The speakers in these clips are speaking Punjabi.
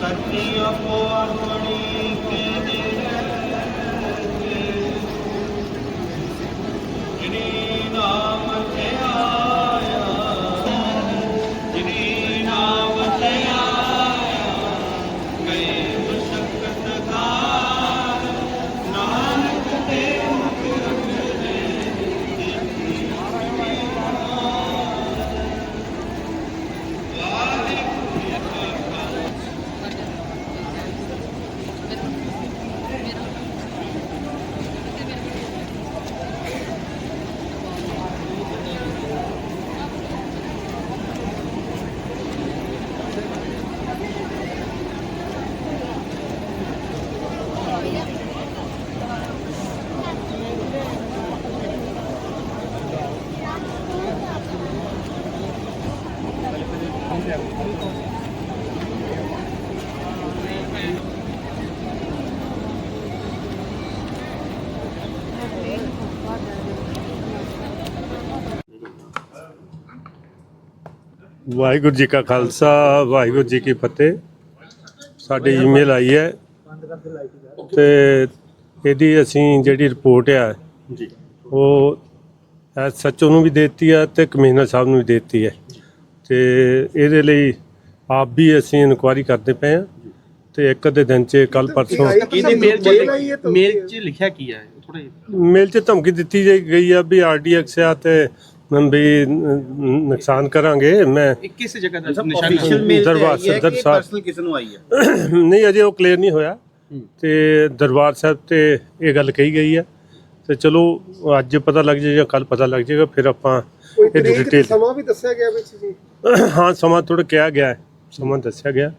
ਕਰਤੀ ਆਪੋ ਵਾਹਿਗੁਰੂ ਜੀ ਕਾ ਖਾਲਸਾ ਵਾਹਿਗੁਰੂ ਜੀ ਕੀ ਫਤਿਹ। ਸਾਡੀ ਈਮੇਲ ਆਈ ਹੈ ਤੇ ਇਹਦੀ ਅਸੀਂ ਜਿਹੜੀ ਰਿਪੋਰਟ ਆ ਜੀ। ਉਹ ਸੱਚੋ ਨੂੰ ਵੀ ਦੇਤੀ ਹੈ ਤੇ ਕਮਿਸ਼ਨਰ ਸਾਹਿਬ ਨੂੰ ਵੀ ਦੇਤੀ ਹੈ। ਤੇ ਇਹਦੇ ਲਈ ਆਪ ਵੀ ਅਸੀਂ ਇਨਕੁਆਇਰੀ ਕਰਦੇ ਪਏ ਹਾਂ ਤੇ ਇੱਕ ਅੱਧੇ ਦਿਨ ਚ ਕੱਲ ਪਰਸੋਂ ਇਹਦੀ ਮੇਲ ਚ ਮੇਲ ਚ ਲਿਖਿਆ ਕੀ ਹੈ ਥੋੜਾ ਮੇਲ ਚ ਧਮਕੀ ਦਿੱਤੀ ਗਈ ਆ ਵੀ ਆਰਡੀਐਕਸ ਆ ਤੇ ਵੀ ਨ- ਨੁਕਸਾਨ ਕਰਾਂਗੇ ਮੈਂ 21 ਜਗ੍ਹਾ ਦਾ ਅਫੀਸ਼ੀਅਲ ਨਿਸ਼ਾਨ ਮੇਲ ਦਰਬਾਰ ਸਦਰ ਸਾਹਿਬ। ਪਰਸਨਲ ਕਿਸ ਨੂੰ ਆਈ ਹੈ ਨਹੀਂ ਅਜੇ ਉਹ ਕਲੀਅਰ ਨਹੀਂ ਹੋਇਆ। ਤੇ ਦਰਬਾਰ ਸਾਹਿਬ ਤੇ ਇਹ ਗੱਲ ਕਹੀ ਗਈ ਹੈ ਤੇ ਚਲੋ ਅੱਜ ਪਤਾ ਲੱਗ ਜਾਏ ਜਾਂ ਕੱਲ ਪਤਾ ਲੱਗ ਜਾਏਗਾ ਫਿਰ ਆਪਾਂ ਕੋਈ ਇਹਦੀ ਤਰੀਕ ਤੇ ਡਿਟੇਲ ਸਮਾਂ ਵੀ ਦੱਸਿਆ ਗਿਆ ਵਿੱਚ ਜੀ? ਹਾਂ ਸਮਾਂ ਥੋੜਾ ਕਿਹਾ ਗਿਆ ਹੈ ਸਮਾਂ ਦੱਸਿਆ ਗਿਆ।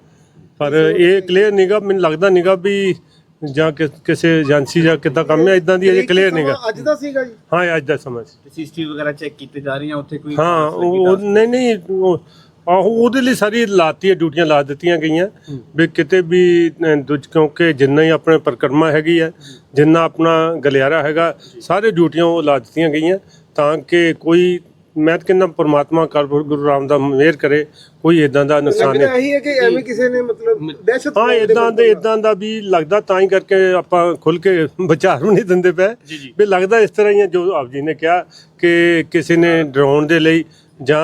ਪਰ ਇਹ ਕਲੀਅਰ ਨਹੀਂਗਾ ਮੈਨੂੰ ਲੱਗਦਾ ਨਹੀਂਗਾ ਵੀ ਜਾਂ ਕਿ- ਕਿਸੇ ਏਜੰਸੀ ਜਾਂ ਕਿੱਦਾਂ ਕੰਮ ਹੈ ਇਦਾਂ ਦੀ ਅਜੇ ਤਰੀਕ ਤੇ ਕਲੀਅਰ ਸਮਾਂ ਨਹੀਂਗਾ ਅੱਜ ਦਾ ਸੀਗਾ ਜੀ? ਹਾਂ ਅੱਜ ਦਾ ਸਮਾਂ ਸੀ। ਸੀਸੀਟੀਵੀ ਵਗੈਰਾ ਚੈੱਕ ਕੀਤੇ ਜਾ ਰਹੀਆਂ ਉੱਥੇ ਕੋਈ ਹਾਂ ਉਹ ਉਹ- ਨਹੀਂ ਨਹੀਂ ਉਹ- ਆਹੋ ਉਹਦੇ ਲਈ ਸਾਰੀ ਲਾਤੀ ਹੈ ਡਿਊਟੀਆਂ ਲਾ ਦਿੱਤੀਆਂ ਗਈਆਂ ਵੀ ਕਿਤੇ ਵੀ ਅ, ਦੂਜ ਕਿਉਂਕਿ ਜਿੰਨਾ ਹੀ ਆਪਣੇ ਪਰਿਕਰਮਾ ਹੈਗੀ ਹੈ। ਜਿੰਨਾ ਆਪਣਾ ਗਲਿਆਰਾ ਹੈਗਾ ਸਾਰੇ ਡਿਊਟੀਆਂ ਉਹ ਲਾ ਦਿੱਤੀਆਂ ਗਈਆਂ ਤਾਂ ਕਿ ਕੋਈ ਮੈਂ ਤਾਂ ਕਹਿੰਦਾ ਪਰਮਾਤਮਾ ਕਰ ਗੁਰੂ ਰਾਮਦਾਸ ਮਿਹਰ ਕਰੇ ਕੋਈ ਇਦਾਂ ਦਾ ਨੁਕਸਾਨ ਲੱਗਦਾ ਨਹੀਂ। ਇਹੀ ਹੈ ਕਿ ਐਵੇਂ ਕਿਸੇ ਨੇ ਮਤਲਬ ਦਹਿਸ਼ਤ ਹਾਂ ਇਦਾਂ ਦੇ ਇਦਾਂ ਦਾ ਵੀ ਲੱਗਦਾ ਤਾਂ ਹੀ ਕਰਕੇ ਆਪਾਂ ਖੁੱਲ ਕੇ ਵਿਚਾਰ ਵੀ ਨਹੀਂ ਦਿੰਦੇ ਪਏ। ਵੀ ਲੱਗਦਾ ਇਸ ਤਰ੍ਹਾਂ ਹੀ ਹੈ ਜੋ ਆਪ ਜੀ ਨੇ ਕਿਹਾ ਕਿ ਕਿਸੇ ਨੇ ਡਰਾਉਣ ਦੇ ਲਈ ਜਾਂ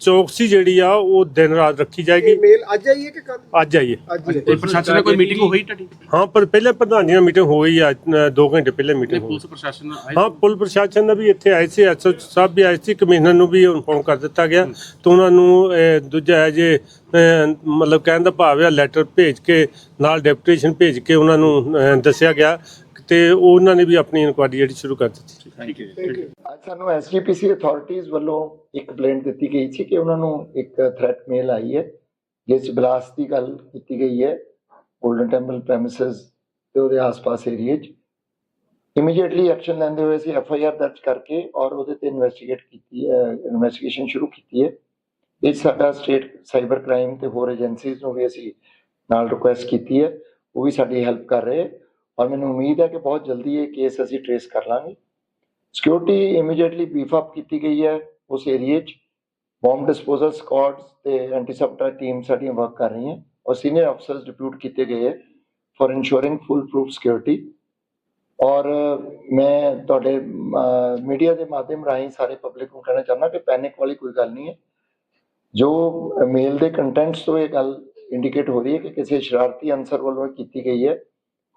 ਚੌਕਸੀ ਜਿਹੜੀ ਆ ਉਹ ਦਿਨ ਰਾਤ ਰੱਖੀ ਜਾਏਗੀ। ਇਹ ਮੇਲ ਅੱਜ ਆਈ ਹੈ ਕਿ ਕੱਲ ਅੱਜ ਆਈਏ ਅੱਜ ਹੀ। ਤੇ ਪ੍ਰਸ਼ਾਸਨ ਨਾਲ ਕੋਈ ਮੀਟਿੰਗ ਹੋਈ ਤੁਹਾਡੀ? ਹਾਂ ਪਰ ਪਹਿਲੇ ਪ੍ਰਧਾਨ ਜੀ ਨਾਲ ਮੀਟਿੰਗ ਹੋ ਗਈ ਆ 2 ਘੰਟੇ ਪਹਿਲੇ ਮੀਟਿੰਗ ਹੋ ਪੁਲਿਸ ਪ੍ਰਸ਼ਾਸਨ ਆਏ? ਹਾਂ ਪੁਲ ਪ੍ਰਸ਼ਾਸਨ ਦਾ ਵੀ ਇੱਥੇ ਆਏ ਸੀ ਐਸਓ ਸਾਹਿਬ ਵੀ ਆਏ ਸੀ ਕਮਿਸ਼ਨਰ ਨੂੰ ਵੀ ਇਨਫੋਰਮ ਕਰ ਦਿੱਤਾ ਗਿਆ। ਤੇ ਉਹਨਾਂ ਨੂੰ ਅਹ, ਦੂਜਾ ਹੈ ਜੇ ਅਹ, ਮਤਲਬ ਕਹਿਣ ਦਾ ਭਾਵ ਹੈ ਲੈਟਰ ਭੇਜ ਕੇ ਨਾਲ ਡੈਪੂਟੇਸ਼ਨ ਭੇਜ ਕੇ ਉਹਨਾਂ ਨੂੰ ਅਹ, ਦੱਸਿਆ ਗਿਆ। ਤੇ ਉਹਨਾਂ ਨੇ ਵੀ ਆਪਣੀ ਇਨਕੁਆਇਰੀ ਜਿਹੜੀ ਸ਼ੁਰੂ ਕਰ ਦਿੱਤੀ। ਥੈਂਕ ਯੂ ਅੱਜ ਸਾਨੂੰ ਐਸਜੀਪੀਸੀ ਅਥਾਰਟੀਆਂ ਵੱਲੋਂ ਇੱਕ ਕੰਪਲੇਂਟ ਦਿੱਤੀ ਗਈ ਸੀ ਕਿ ਉਹਨਾਂ ਨੂੰ ਇੱਕ ਥ੍ਰੈਟ ਮੇਲ ਆਈ ਹੈ ਜਿਸ ਬਲਾਸਟ ਦੀ ਗੱਲ ਕੀਤੀ ਗਈ ਹੈ 골ਡਨ ਟੈਂਪਲ ਪ੍ਰੈਮਿਸਸ ਤੇ ਉਹਦੇ ਆਸ-ਪਾਸ ਏਰੀਏ 'ਚ। ਇਮੀਡੀਏਟਲੀ ਐਕਸ਼ਨ ਲੈਂਦੇ ਹੋਏ ਅਸੀਂ ਐਫ ਆਈ ਆਰ ਦਰਜ ਕਰਕੇ ਔਰ ਉਹਦੇ ਤੇ ਇਨਵੈਸਟੀਗੇਟ ਕੀਤੀ ਹੈ ਇਨਵੈਸਟੀਗੇਸ਼ਨ ਸ਼ੁਰੂ ਕੀਤੀ ਹੈ। ਇਹ 'ਚ ਸਾਡਾ ਸਟੇਟ ਸਾਈਬਰ ਕ੍ਰਾਈਮ ਤੇ ਹੋਰ ਏਜੰਸੀਜ਼ ਨੂੰ ਵੀ ਅਸੀਂ ਨਾਲ ਰਿਕੁਐਸਟ ਕੀਤੀ ਹੈ ਉਹ ਵੀ ਸਾਡੀ ਹੈਲਪ ਕਰ ਰਹੇ ਹੈ। ਔਰ ਮੈਨੂੰ ਉਮੀਦ ਹੈ ਕਿ ਬਹੁਤ ਜਲਦੀ ਇਹ ਕੇਸ ਅਸੀਂ ਟ੍ਰੇਸ ਕਰ ਲਾਂਗੇ। ਸਿਕਿਉਰਿਟੀ ਇਮੀਡੀਏਟਲੀ ਬੀਫ ਅਪ ਕੀਤੀ ਗਈ ਹੈ ਉਸ ਏਰੀਏ 'ਚ। ਬੰਬ ਡਿਸਪੋਜ਼ਲ ਸਕੁਆਡਸ ਤੇ ਐਂਟੀ ਟੀਮ ਸਾਡੀਆਂ ਵਰਕ ਕਰ ਰਹੀਆਂ ਔਰ ਸੀਨੀਅਰ ਅਫਸਰਸ ਡਿਪਿਊਟ ਕੀਤੇ ਗਏ ਹੈ for insuring full proof security ਔਰ ਮੈਂ ਤੁਹਾਡੇ ਮੀਡੀਆ ਦੇ ਮਾਧਿਅਮ ਰਾਹੀਂ ਸਾਰੇ ਪਬਲਿਕ ਨੂੰ ਕਹਿਣਾ ਚਾਹੁੰਦਾ ਕਿ ਪੈਨਿਕ ਵਾਲੀ ਕੋਈ ਗੱਲ ਨਹੀਂ ਹੈ। ਜੋ ਮੇਲ ਦੇ ਕੰਟੈਂਟਸ ਤੋਂ ਇਹ ਗੱਲ ਇੰਡੀਕੇਟ ਹੋ ਰਹੀ ਹੈ ਕਿ ਕਿਸੇ ਸ਼ਰਾਰਤੀ ਅਨਸਰ ਵੱਲੋਂ ਇਹ ਕੀਤੀ ਗਈ ਹੈ।